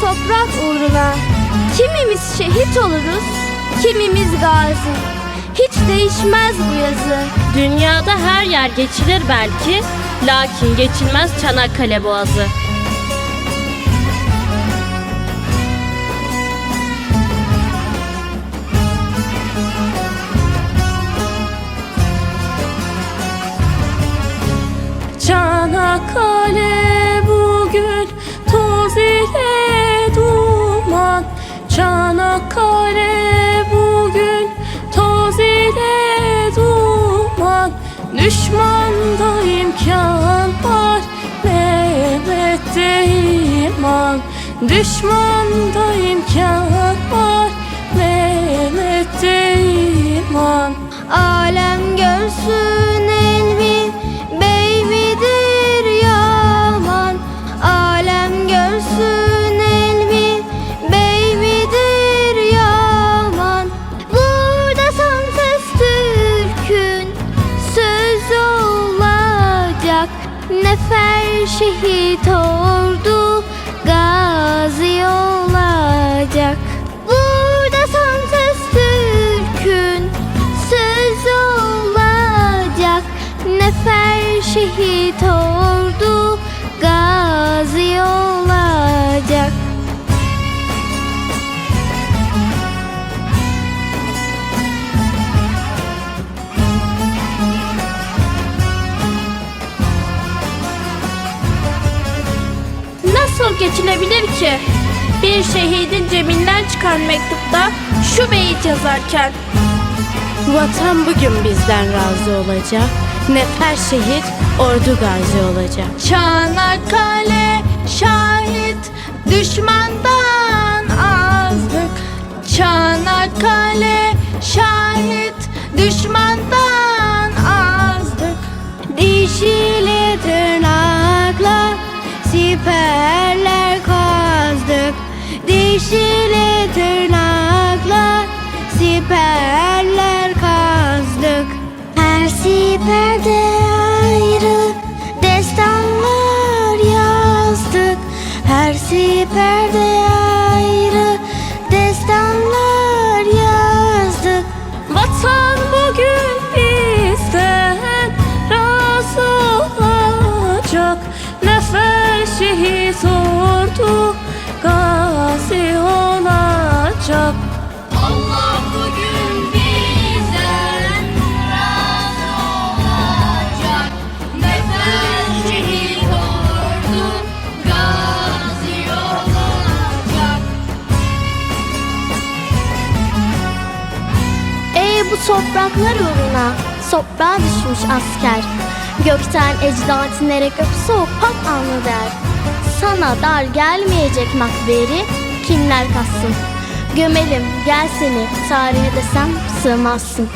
toprak uğruna. Kimimiz şehit oluruz, kimimiz gazi. Hiç değişmez bu yazı. Dünyada her yer geçilir belki, lakin geçilmez Çanakkale Boğazı. Düşmanda imkan var Mehmet'te iman. Düşmanda imkan Nefer şehit ordu gazi olacak. Burada son söz Türk'ün söz olacak. Nefer şehit ordu Nasıl geçilebilir ki? Bir şehidin cebinden çıkan mektupta şu beyit yazarken Vatan bugün bizden razı olacak. Nefer şehit ordu gazi olacak. Çanakkale şahit düşmandan azdık Çanakkale şahit düşmandan siperler kazdık. Her siperde ayrı destanlar yazdık. Her siperde ayrı destanlar yazdık. Vatan topraklar uğruna toprağa düşmüş asker. Gökten ecdat inerek öp soğuk pak der. Sana dar gelmeyecek makberi kimler kassın? Gömelim gel seni tarihe desem sığmazsın